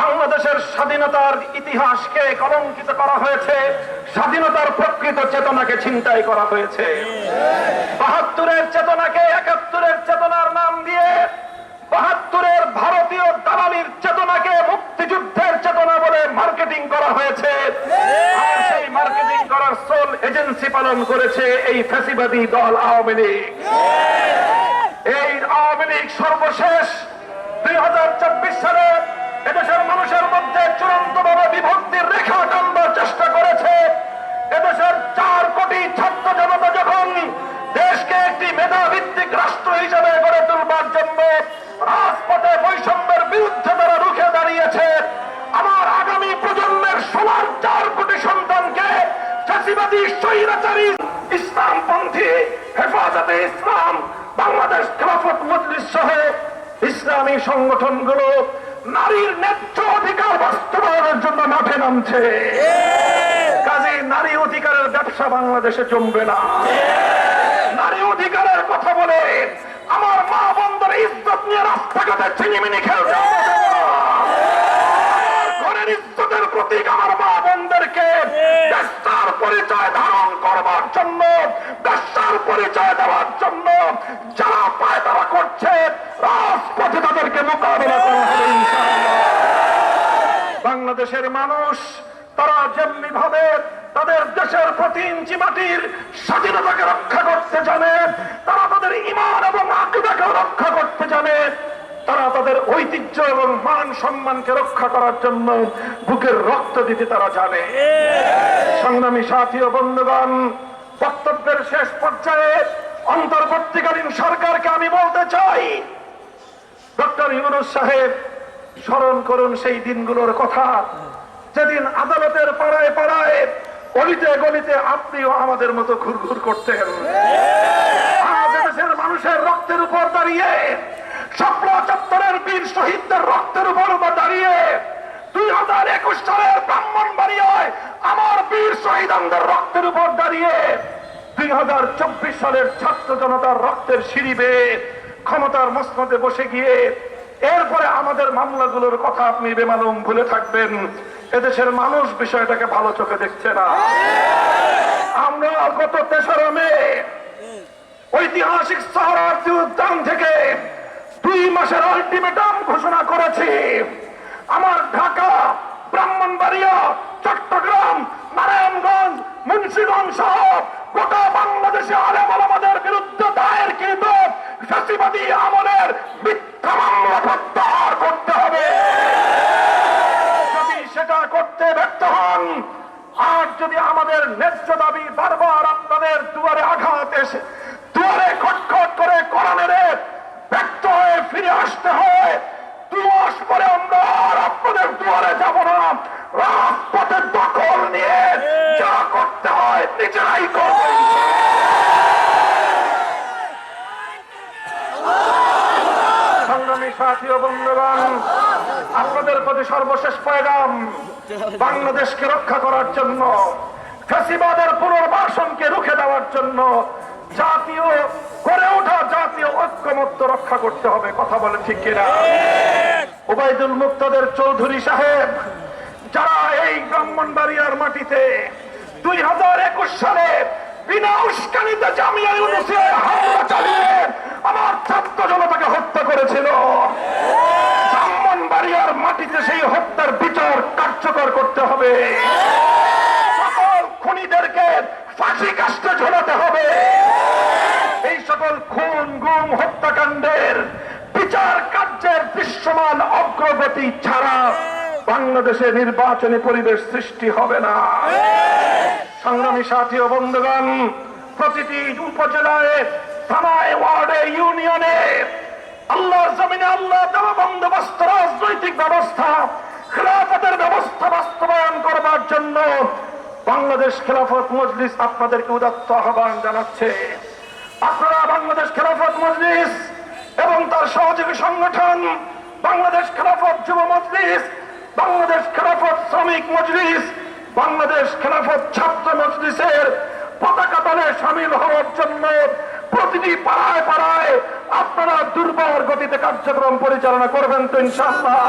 বাংলাদেশের স্বাধীনতার ইতিহাসকে কলঙ্কিত করা হয়েছে, স্বাধীনতার প্রকৃত চেতনাকে ছিনতাই করা হয়েছে। বাহাত্তরের চেতনাকে একাত্তরের চেতনার নাম দিয়ে, বাহাত্তরের ভারতীয় দালালির চেতনাকে মুক্তিযুদ্ধের চেতনা বলে মার্কেটিং করা হয়েছে। সেই মার্কেটিং করার সোল এজেন্সি পালন করেছে এই ফ্যাসিবাদী দল আওয়ামী লীগ। এই আওয়ামী লীগ সর্বশেষ হিসেবে গড়ে তুলবার জন্য রাজপথে বৈষম্যের বিরুদ্ধে তারা রুখে দাঁড়িয়েছে। আমার আগামী প্রজন্মের সোনার চার কোটি সন্তানকে নারীর ন্যায্য অধিকার বাস্তবায়নের মাঠে নামছে। কাজে নারী অধিকারের ব্যবসা বাংলাদেশে জমবে না। নারী অধিকারের কথা বলে নিয়ে রাস্তাঘাটে ছিনিমিনি খেলতে আমরা দেব না। আমার ঘরের ইজ্জতের প্রতীক আমার মা বোনদেরকে ব্যস্তার পরিচয় ধারণ করবার জন্য ব্যস্তার পরিচয় দেওয়ার জন্য যারা পায় তারা করছে, রাজপথে তাদেরকে মোকাবেলা করা বাংলাদেশের মানুষ তারা যেমনি ভাবে তাদের দেশের প্রতি ইঞ্চি মাটির স্বাধীনতাকে রক্ষা করতে জানে, তারা তাদের ইমান এবং আকিদাকে রক্ষা করতে জানে, তারা তাদের ঐতিহ্য এবং মান সম্মানকে রক্ষা করার জন্য বুকের রক্ত দিতে তারা জানে। সংগ্রামী সাথী ও বন্ধুগণ, বক্তব্যের শেষ পর্যায়ে অন্তর্বর্তীকালীন সরকারকে আমি বলতে চাই, ডক্টর ইউনুস সাহেব, স্মরণ করুন সেই দিনগুলোর কথা। যেদিন আদালতের পাড়ায় পাড়ায় অলিতে গলিতে আপনিও আমাদের মতো ঘুরঘুর করতেন। মানুষের রক্তের উপর দাঁড়িয়ে, স্বপ্ন চত্বরের বীর শহীদদের রক্তের উপর দাঁড়িয়ে, দুই হাজার একুশ সালের ব্রাহ্মণ বাড়িয়ায় আমার বীর শহীদানদের রক্তের উপর দাঁড়িয়ে, দুই হাজার চব্বিশ সালের ছাত্র জনতার রক্তের সিঁড়ি ক্ষমতার মসনদে বসে গিয়ে এরপরে আমাদের মামলাগুলোর কথা আপনি বেমালুম ভুলে থাকবেন। এদেশের মানুষ বিষয়টাকে ভালো চোখে দেখছে না। আমরা গত তেসরা মে ঐতিহাসিক সাহারার্থী উদ্যান থেকে দুই মাসের আলটিমেটাম ঘোষণা করেছি। আমার ঢাকা, ব্রাহ্মণবাড়িয়া, চট্টগ্রাম, নারায়ণগঞ্জ, মুন্সিগঞ্জ সহ গোটা বাংলাদেশে আলেম আমাদের বিরুদ্ধে দায়ের কিন্তু ফ্যাসিবাদী আমলের যদি আমাদের ন্যায্য দাবি বারবার আপনাদের দুয়ারে আঘাত এসে, দুয়ারে খটখট করে কোরআনের ব্যক্ত হয়ে ফিরে আসতে হয় দু মাস পরে আমরা আর আপনাদের দুয়ারে যাব না। রাজপথের দখল নিয়ে যা করতে হয় নিজেরাই করব সংগ্রামী সাথী ও বন্ধুগণ, আপনাদের প্রতি সর্বশেষ পয়গাম, বাংলাদেশকে রক্ষা করার জন্য, ফ্যাসিবাদের পুনর্বাসনকে রুখে দেওয়ার জন্য জাতীয়, গড়ে ওঠা জাতীয় ঐক্যমত্য রক্ষা করতে হবে, কথা বলে ঠিক কিনা? ওবায়দুল মুক্তাদের চৌধুরী সাহেব, যারা এই ব্রাহ্মণবাড়িয়ার মাটিতে দুই হাজার একুশ সালে বিনা উস্কানিতে জামিয়া ইউনিভার্সিটিতে হামলা চালিয়ে আমার ছাত্র জনতাকে হত্যা করেছিল ব্রাহ্মণবাড়িয়ার মাটিতে সেই হত্যার বিচার কার্যকর করতে হবে সকল খুনিদেরকে ফাঁসি কাষ্টে ঝোলাতে হবে এই সকল খুন গুম হত্যাকাণ্ডের বিচার কার্যের দৃশ্যমান অগ্রগতি ছাড়া বাংলাদেশে নির্বাচনী পরিবেশ সৃষ্টি হবে না। সংগ্রামী সাথী ও বন্ধুগণ, প্রতিটি উপজেলায়, থানায়, ওয়ার্ডে, ইউনিয়নে আল্লাহর জমিনে আল্লাহ বন্দোবস্ত, রাজনৈতিক ব্যবস্থা, খেলাফতের ব্যবস্থা বাস্তবায়ন করবার জন্য বাংলাদেশ খেলাফত মজলিস আপনাদেরকে উদাত্ত আহ্বান জানাচ্ছে। আপনারা বাংলাদেশ খেলাফত মজলিস সহযোগী সংগঠন, বাংলাদেশ খেলাফত যুব মজলিস, বাংলাদেশ খেলাফত শ্রমিক মজলিস, বাংলাদেশ খেলাফত ছাত্র মজলিসের পতাকা দলে সামিল হওয়ার জন্য প্রতিটি পাড়ায় পাড়ায় আপনারা দুর্বল গতিতে কার্যক্রম পরিচালনা করবেন তো ইনশাআল্লাহ।